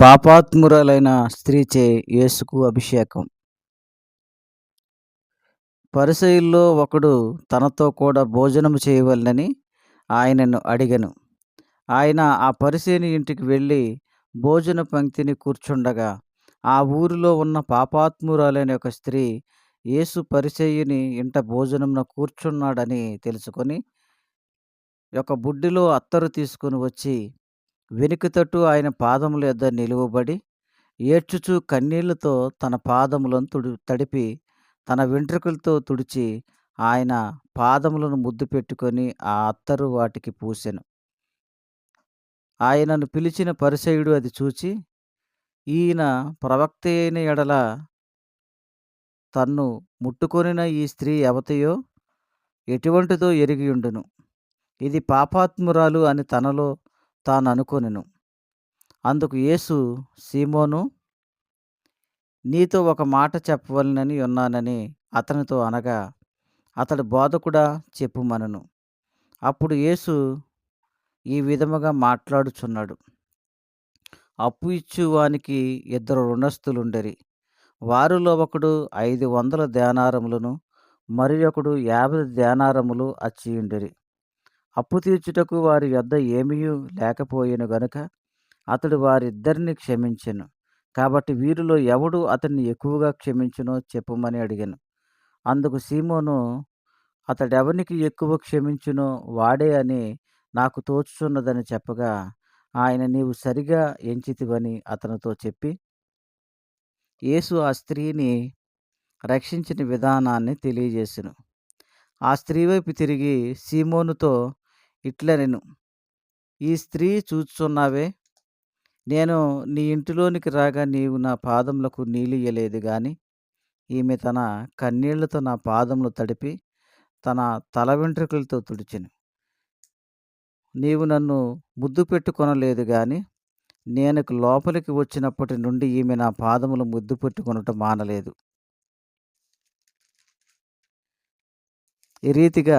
పాపాత్మురాలైన స్త్రీచే యేసుకు అభిషేకం. పరిసయుల్లో ఒకడు తనతో కూడా భోజనము చేయవలనని ఆయనను అడిగను. ఆయన ఆ పరిసయుని ఇంటికి వెళ్ళి భోజన పంక్తిని కూర్చుండగా ఆ ఊరిలో ఉన్న పాపాత్మురాలైన ఒక స్త్రీ యేసు పరిసయ్యుని ఇంట భోజనమున కూర్చున్నాడని తెలుసుకొని ఒక బుడ్డిలో అత్తరు తీసుకుని వచ్చి వెనుక తట్టు ఆయన పాదముల యొద్ద నిలువబడి ఏడ్చుచు కన్నీళ్ళతో తన పాదములను తుడి తడిపి తన వెంట్రుకలతో తుడిచి ఆయన పాదములను ముద్దు పెట్టుకొని ఆ అత్తరు వాటికి పూసెను. ఆయనను పిలిచిన పరిసయుడు అది చూచి ఈయన ప్రవక్త అయిన ఎడల తన్ను ముట్టుకొనిన ఈ స్త్రీ ఎవతయో ఎటువంటిదో ఎరిగియుండును ఇది పాపాత్మురాలు అని తనలో తాను అనుకొనెను అందుకు యేసు సీమోను నీతో ఒక మాట చెప్పవలనని ఉన్నానని అతనితో అనగా అతడు బోధకుడా చెప్పుమనను. అప్పుడు యేసు ఈ విధముగా మాట్లాడుచున్నాడు. అప్పు ఇచ్చువానికి ఇద్దరు రుణస్థులుండరి వారిలో ఒకడు ఐదు వందల ధ్యానారములను మరి ఒకడు యాభై ధ్యానారములు అచ్చియుండరి. అప్పు తీర్చుటకు వారి యొద్ద ఏమీయూ లేకపోయెను గనుక అతడు వారిద్దరిని క్షమించెను. కాబట్టి వీరిలో ఎవడు అతన్ని ఎక్కువగా క్షమించునో చెప్పుమని అడిగాను. అందుకు సీమోను అతడెవనికి ఎక్కువ క్షమించునో వాడే అని నాకు తోచుచున్నదని చెప్పగా ఆయన నీవు సరిగా ఎంచితివని అతనితో చెప్పి యేసు ఆ స్త్రీని రక్షించిన విధానాన్ని తెలియజేసెను. ఆ స్త్రీ వైపు తిరిగి సీమోనుతో ఇట్లనెను ఈ స్త్రీ చూచుచున్నావే నేను నీ ఇంటిలోనికి రాగా నీవు నా పాదములకు నీళ్ళియ్యలేదు గాని ఈమె తన కన్నీళ్ళతో నా పాదములు తడిపి తన తల వెంట్రుకలతో తుడిచెను. నీవు నన్ను ముద్దు పెట్టుకొనలేదు గాని నేను లోపలికి వచ్చినప్పటి నుండి ఈమె నా పాదములు ముద్దు పెట్టుకొనటం మానలేదు. ఈ రీతిగా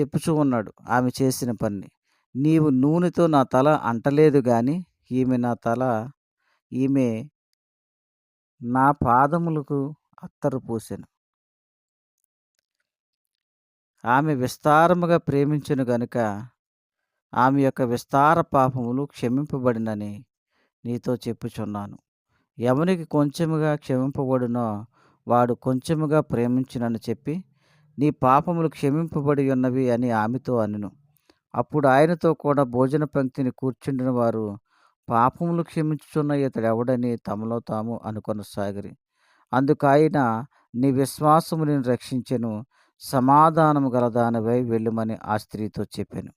చెప్పుచూ ఉన్నాడు ఆమె చేసిన పని. నీవు నూనెతో నా తల అంటలేదు గాని ఈమె నా తల ఈమె నా పాదములకు అత్తరు పూసెను. ఆమె విస్తారముగా ప్రేమించును గనుక ఆమె యొక్క విస్తార పాపములు క్షమింపబడినని నీతో చెప్పుచున్నాను. ఎవనికి కొంచెముగా క్షమింపబడినో వాడు కొంచెముగా ప్రేమించునని చెప్పి నీ పాపములు క్షమింపబడి ఉన్నవి అని ఆమెతో అనెను. అప్పుడు ఆయనతో కూడా భోజన పంక్తిని కూర్చుండిన వారు పాపములు క్షమించుచున్న ఇతడెవడని తమలో తాము అనుకొనసాగిరి. అందుకు ఆయన నీ విశ్వాసము నేను రక్షించెను సమాధానము గలదానివై వెళ్ళుమని ఆ స్త్రీతో చెప్పాను.